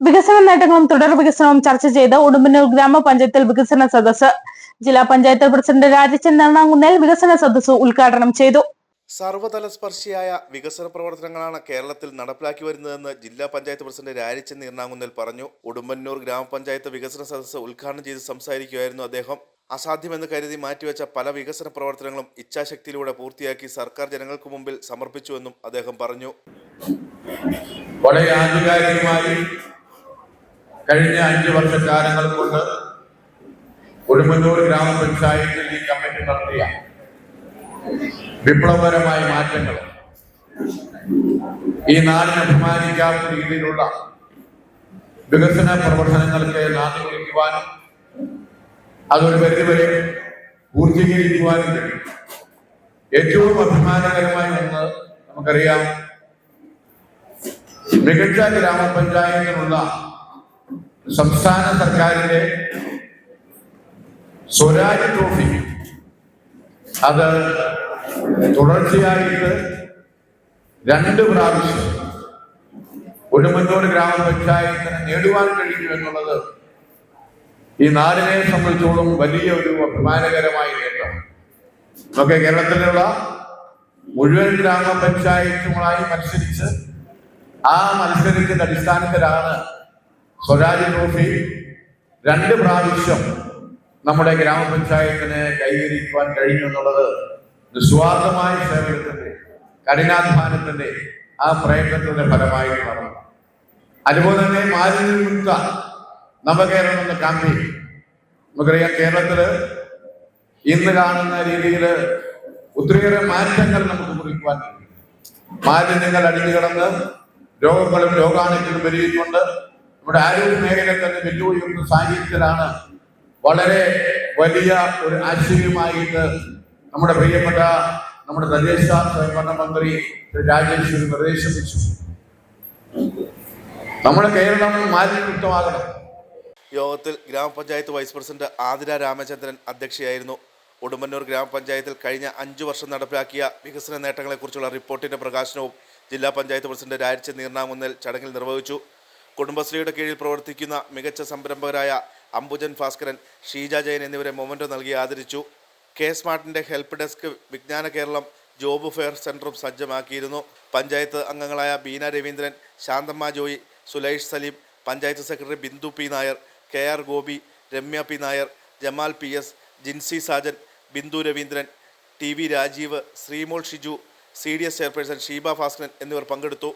വികസന നേട്ടങ്ങളും തുടർ വികസനവും ചർച്ച ചെയ്ത് ഉടുമ്പന്നൂർ ഗ്രാമപഞ്ചായത്തിൽ വികസന സദസ് ജില്ലാ പഞ്ചായത്ത് പ്രസിഡന്റ് രാജച്ചൻ എറണാകുന്നേൽ വികസന സദസ് ഉദ്ഘാടനം ചെയ്തു. സർവതല സ്പർശിയായ വികസന പ്രവർത്തനങ്ങളാണ് കേരളത്തിൽ നടപ്പിലാക്കി വരുന്നതെന്ന് ജില്ലാ പഞ്ചായത്ത് പ്രസിഡന്റ് രാരിച്ചൻ നീർണാങ്കുന്നൽ പറഞ്ഞു. ഉടുമ്പന്നൂർ ഗ്രാമപഞ്ചായത്ത് വികസന സദസ്സ് ഉദ്ഘാടനം ചെയ്ത് സംസാരിക്കുകയായിരുന്നു അദ്ദേഹം. അസാധ്യമെന്ന് കരുതി മാറ്റിവെച്ച പല വികസന പ്രവർത്തനങ്ങളും ഇച്ഛാശക്തിയിലൂടെ പൂർത്തിയാക്കി സർക്കാർ ജനങ്ങൾക്ക് മുമ്പിൽ സമർപ്പിച്ചുവെന്നും അദ്ദേഹം പറഞ്ഞു. വളരെ ആധികാരികമായി കഴിഞ്ഞ അഞ്ച് വർഷക്കാലങ്ങൾ കൊണ്ട് ഉടുമ്പന്നൂർ ഗ്രാമപഞ്ചായത്തിൽ ഈ കമ്മിറ്റി നടത്തിയ വിപ്ലവകരമായ മാറ്റങ്ങൾ ഈ നാടിനെ അഭിമാനിക്കാവുന്ന രീതിയിലുള്ള വികസന പ്രവർത്തനങ്ങൾക്ക് നാട് കുറിക്കുവാനും അതൊരു പരിധിവരെ പൂർത്തീകരിക്കുവാനും കഴിയും. ഏറ്റവും അഭിമാനകരമായ ഒന്ന് നമുക്കറിയാം മികച്ച ഗ്രാമപഞ്ചായത്തിനുള്ള സംസ്ഥാന സർക്കാരിന്റെ സ്വരാജ് ട്രോഫി. അത് തുടർച്ചയായിട്ട് രണ്ട് പ്രാവശ്യം ഉടുമ്പന്നൂർ ഗ്രാമപഞ്ചായത്തിന് നേടുവാൻ കഴിഞ്ഞു എന്നുള്ളത് ഈ നാടിനെ സംബന്ധിച്ചോളം വലിയ ഒരു അഭിമാനകരമായ നേട്ടം. നമുക്ക് കേരളത്തിലുള്ള മുഴുവൻ ഗ്രാമപഞ്ചായത്തുകളായി മത്സരിച്ച് ആ മത്സരത്തിന്റെ അടിസ്ഥാനത്തിലാണ് സ്വരാജ് ട്രോഫി രണ്ട് പ്രാവശ്യം നമ്മുടെ ഗ്രാമപഞ്ചായത്തിന് കൈവരിക്കുവാൻ കഴിഞ്ഞു എന്നുള്ളത് നിസ്വാർത്ഥമായ സേവനത്തിന്റെ കഠിനാധ്വാനത്തിന്റെ ആ പ്രയത്നത്തിന്റെ ഫലമായി നടന്നു അതുപോലെ തന്നെ മാലിന്യമുക്ത നവകേരളം എന്ന ക്യാമ്പയിൻ നമുക്കറിയാം കേരളത്തിൽ ഇന്ന് കാണുന്ന രീതിയിൽ ഒത്തിരിയേറെ മാറ്റങ്ങൾ നമുക്ക് കുറിക്കുവാൻ മാലിന്യങ്ങൾ അടിഞ്ഞു കിടന്ന് രോഗങ്ങളും രോഗാണുക്കളും പെരുകിക്കൊണ്ട് നമ്മുടെ ആരോഗ്യ മേഖല തന്നെ വെല്ലുവിളിക്കുന്ന സാഹചര്യത്തിലാണ് വളരെ വലിയ ഒരു ആശയമായിട്ട് നമ്മുടെ പ്രിയപ്പെട്ട നമ്മുടെ തദ്ദേശ സ്വയംഭരണ മന്ത്രി രാജേശ്വരി നിർദ്ദേശം വെച്ചു. നമ്മുടെ കേരളം മാലിന്യമുക്തമാകണം. യോഗത്തിൽ ഗ്രാമപഞ്ചായത്ത് വൈസ് പ്രസിഡന്റ് ആതിര രാമചന്ദ്രൻ അധ്യക്ഷയായിരുന്നു. ഉടുമ്പന്നൂർ ഗ്രാമപഞ്ചായത്തിൽ കഴിഞ്ഞ അഞ്ചു വർഷം നടപ്പിലാക്കിയ വികസന നേട്ടങ്ങളെക്കുറിച്ചുള്ള റിപ്പോർട്ടിന്റെ പ്രകാശനവും ജില്ലാ പഞ്ചായത്ത് പ്രസിഡന്റ് രാരിച്ച നീർണാമുന്നൽ ചടങ്ങിൽ നിർവഹിച്ചു. കുടുംബശ്രീയുടെ കീഴിൽ പ്രവർത്തിക്കുന്ന മികച്ച സംരംഭകരായ അംബുജൻ ഭാസ്കരൻ ഷീജ ജയൻ എന്നിവരെ മൊമെന്റോ നൽകി ആദരിച്ചു. K സ്മാർട്ടിന്റെ help desk Vijnana Keralam job fair സെന്ററും സജ്ജമാക്കിയിരുന്നു. പഞ്ചായത്ത് അംഗങ്ങളായ Beena Raveendran Shanthamma Joy Sulaish Saleem panchayat secretary Bindu P Nair K R Gopi Ramya P Nair Jamal P S Jinsy Sajan Bindu Raveendran T V Rajeev Sreemol Shiju C D S chairperson Sheeba Bhaskaran എന്നിവർ പങ്കെടുത്തു.